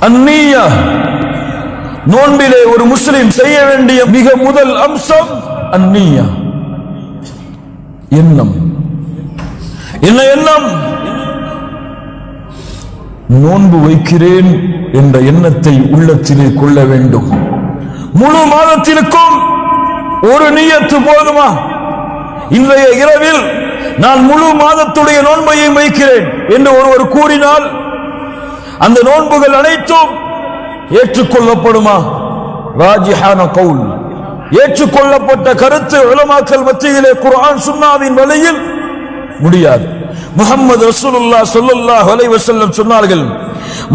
அந்நியா நோன்பிலே ஒரு முஸ்லிம் செய்ய வேண்டிய மிக முதல் அம்சம் அந்நியா. எண்ணம். என்ன எண்ணம்? நோன்பு வைக்கிறேன் என்ற எண்ணத்தை உள்ளத்திலே கொள்ள வேண்டும். முழு மாதத்திற்கும் ஒரு நீயத்து போதுமா? இன்றைய இரவில் நான் முழு மாதத்துடைய நோன்பையும் வைக்கிறேன் என்று ஒருவர் கூறினால் அந்த நோன்புகள் அனைத்தும் ஏற்றுக்கொள்ளப்படுமா? ராஜிஹான கவுல். ஏற்றுக்கொள்ளப்பட்ட கருத்து உலமாக்கல் மத்தியிலே குரான் சுன்னாவின் வழியில் முடியாது. முகமது ரசூலுல்லா சொல்லுல்லா ஹலை வசல்லம் சொன்னார்கள்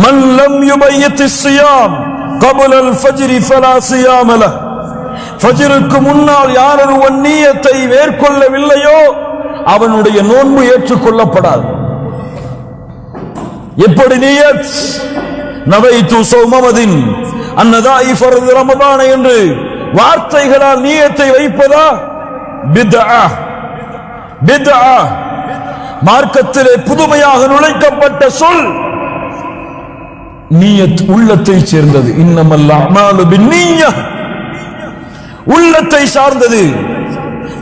மல்லம் யுமையத்து சியாம் கபுலல் ஃபஜ்ரி ஃபலா சியாமல ஃபஜ்ருக்கு முன்னால் யாரொருவன் நீயத்தை மேற்கொள்ளவில்லையோ அவனுடைய நோன்பு ஏற்றுக்கொள்ளப்படாது. எப்படி நீயத்? நவைத்து சௌமமதின் அன்னதாயி ஃபர்து ரமதான என்று வார்த்தைகளால் நீயத்தை வைப்பதா? பித்ஆ. பித்ஆ. மார்க்கத்திலே புதுமையாக நுழைக்கப்பட்ட சொல் நீயத் உள்ளத்தை சேர்ந்தது. இன்னமல்ல உள்ளத்தை சார்ந்தது.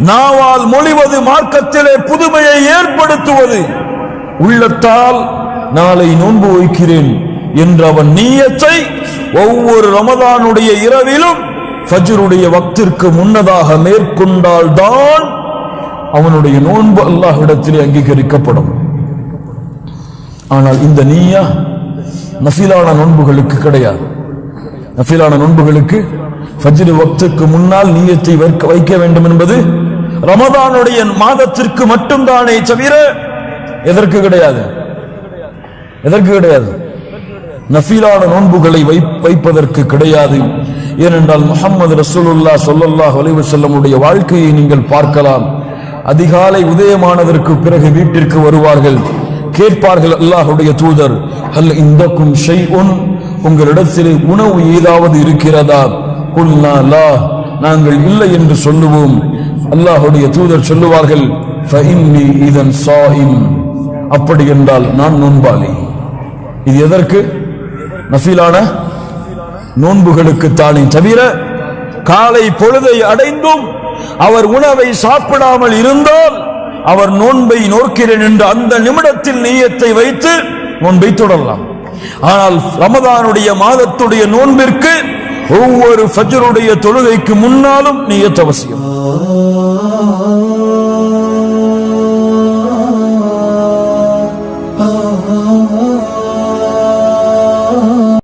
நாவால் மொழிவது மார்க்கத்திலே புதுமையை ஏற்படுத்துவது. உள்ளத்தால் நாளை நோன்பு வைக்கிறேன் என்ற அவன் நீயத்தை ஒவ்வொரு ரமதானுடைய இரவிலும் ஃபஜ்ருடைய வக்திற்கு முன்னதாக மேற்கொண்டால் தான் அவனுடைய நோன்பு அல்லாஹ்விடத்திலே அங்கீகரிக்கப்படும். ஆனால் இந்த நீயா நஃபிலான நோன்புகளுக்கு கிடையாது. நஃபிலான நோன்புகளுக்கு ஃபஜ்ரு வக்துக்கு முன்னால் நீயத்தை வைக்க வைக்க வேண்டும் என்பது ரமதானுடைய மாதத்திற்கு மட்டும்தானே தவிர எதற்கு கிடையாது. எதற்கு கிடையாது? நஃபீலான நோன்புகளை வை- வைப்பதற்கு கிடையாது. ஏனென்றால் முஹம்மது ரசூலுல்லா ஸல்லல்லாஹு அலைஹி வாழ்க்கையை நீங்கள் பார்க்கலாம். அதிகாலை உதயமானதற்கு பிறகு வீட்டிற்கு வருவார்கள். கேட்பார்கள் அல்லாஹுடைய தூதர் அல் இந்தக்கும் ஷைஉன்? உங்களிடத்தில் உணவு ஏதாவது இருக்கிறதா? குல்னா லா. நாங்கள் இல்லை என்று சொல்லுவோம். அல்லாஹுடைய தூதர் சொல்லுவார்கள் இதன் சாஹிம். அப்படி என்றால் நான் நோன்பாளி. இது எதற்கு? நஃபீலான நோன்புகளுக்கு தானே தவிர காலை பொழுதை அடைந்தும் அவர் உணவை சாப்பிடாமல் இருந்தால் அவர் நோன்பை நோக்கிறேன் என்று அந்த நிமிடத்தில் நீயத்தை வைத்து நோன்பை தொடரலாம். ஆனால் ரமதானுடைய மாதத்துடைய நோன்பிற்கு ஒவ்வொரு ஃபஜருடைய தொழுகைக்கு முன்னாலும் நீயத் அவசியம்.